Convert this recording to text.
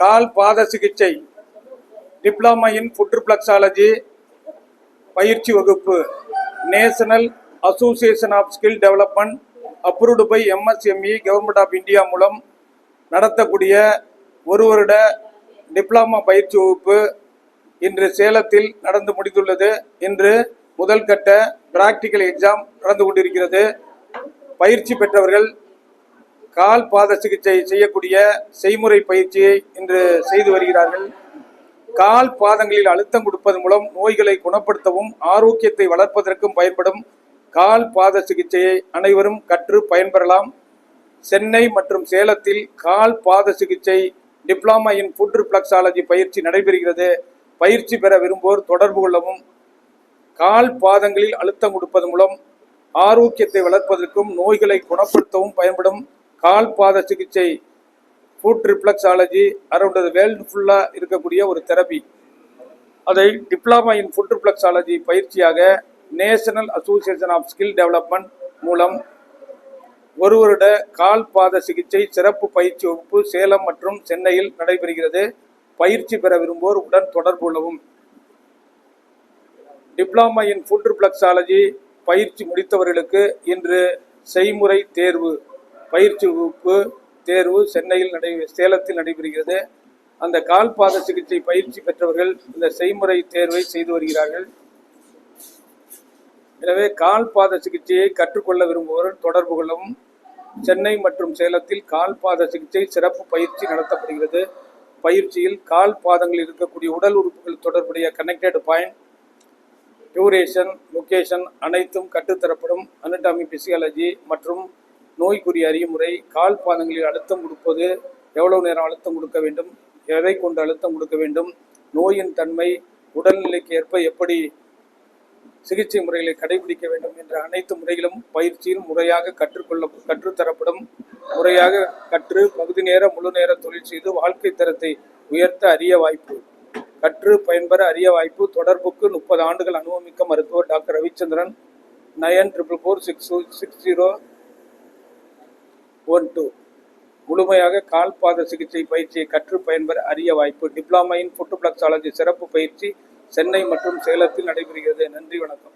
கால் பாத சிகிச்சை diploma in புட்ரிப்ளக்ஸாலஜி பயிற்சி வகுப்பு National Association of Skill Development approved by MSME Government of India மூலம் நடத்தக்கூடிய ஒரு வருட டிப்ளமா பயிற்சி வகுப்பு இன்று சேலத்தில் நடந்து முடிந்துள்ளது. இன்று முதல் கட்ட பிராக்டிக்கல் எக்ஸாம் நடந்து கொண்டிருக்கிறது. பயிற்சி பெற்றவர்கள் கால் பாத சிகிச்சை செய்யக்கூடிய செய்முறை பயிற்சியை இன்று செய்து வருகிறார்கள். கால் பாதங்களில் அழுத்தம் கொடுப்பதன் மூலம் நோய்களை குணப்படுத்தவும் ஆரோக்கியத்தை வளர்ப்பதற்கும் பயன்படும் கால் பாத சிகிச்சையை அனைவரும் கற்று பயன்பெறலாம். சென்னை மற்றும் சேலத்தில் கால் பாத சிகிச்சை டிப்ளமா இன் ஃபுட் ரிப்ளக்ஸாலஜி பயிற்சி நடைபெறுகிறது. பயிற்சி பெற விரும்புவோர் தொடர்பு கொள்ளவும். கால் பாதங்களில் அழுத்தம் கொடுப்பதன் மூலம் ஆரோக்கியத்தை வளர்ப்பதற்கும் நோய்களை குணப்படுத்தவும் பயன்படும் கால் பாத சிகிச்சை ஃபுட் ரிப்ளக்ஸாலஜி அரௌண்ட் வேர்ல்டு ஃபுல்லாக இருக்கக்கூடிய ஒரு தெரபி. அதை டிப்ளமா இன் ஃபுட் ரிப்ளக்ஸாலஜி பயிற்சியாக National Association of Skill Development மூலம் ஒரு வருட கால் பாத சிகிச்சை சிறப்பு பயிற்சி வகுப்பு சேலம் மற்றும் சென்னையில் நடைபெறுகிறது. பயிற்சி பெற விரும்புவோர் உடன் தொடர்பு கொள்ளவும். டிப்ளமா இன் ஃபுட் ரிப்ளக்ஸாலஜி பயிற்சி முடித்தவர்களுக்கு இன்று செய்முறை தேர்வு. பயிற்சி வகுப்பு தேர்வு சென்னையில் நடை சேலத்தில் நடைபெறுகிறது. அந்த கால்பாத சிகிச்சை பயிற்சி பெற்றவர்கள் இந்த செய்முறை தேர்வை செய்து வருகிறார்கள். எனவே கால்பாத சிகிச்சையை கற்றுக்கொள்ள விரும்புவோர் தொடர்பு கொள்ளவும் சென்னை மற்றும் சேலத்தில் கால்பாத சிகிச்சை சிறப்பு பயிற்சி நடத்தப்படுகிறது. பயிற்சியில் கால் பாதங்களில் இருக்கக்கூடிய உடல் உறுப்புகள் தொடர்புடைய கனெக்டட் பாயிண்ட் டியூரேஷன் லொக்கேஷன் அனைத்தும் கற்றுத்தரப்படும். அனட்டாமி பிசியாலஜி மற்றும் நோய்க்குரிய அறிமுறை கால் பாதங்களில் அழுத்தம் கொடுப்பது எவ்வளவு நேரம் அழுத்தம் கொடுக்க வேண்டும் எதை கொண்டு அழுத்தம் கொடுக்க வேண்டும் நோயின் தன்மை உடல்நிலைக்கு ஏற்ப எப்படி சிகிச்சை முறைகளை கடைபிடிக்க வேண்டும் என்ற அனைத்து முறைகளும் பயிற்சியில் முறையாக கற்றுக்கொள்ள கற்றுத்தரப்படும். முறையாக கற்று பகுதி நேர முழு நேர தொழில் செய்து வாழ்க்கை தரத்தை உயர்த்த அரிய வாய்ப்பு. கற்று பயன்பெற அரிய வாய்ப்பு. தொடர்புக்கு முப்பது ஆண்டுகள் அனுபவமிக்க மருத்துவர் doctor Ravichandran. Nine triple four six six zero one two முழுமையாக கால்பாத சிகிச்சை பயிற்சியை கற்று பயன்பெற அரிய வாய்ப்பு. டிப்ளமா இன் ஃபுட்டுப்ளக்ஸாலஜி சிறப்பு பயிற்சி சென்னை மற்றும் சேலத்தில் நடைபெறுகிறது. நன்றி வணக்கம்.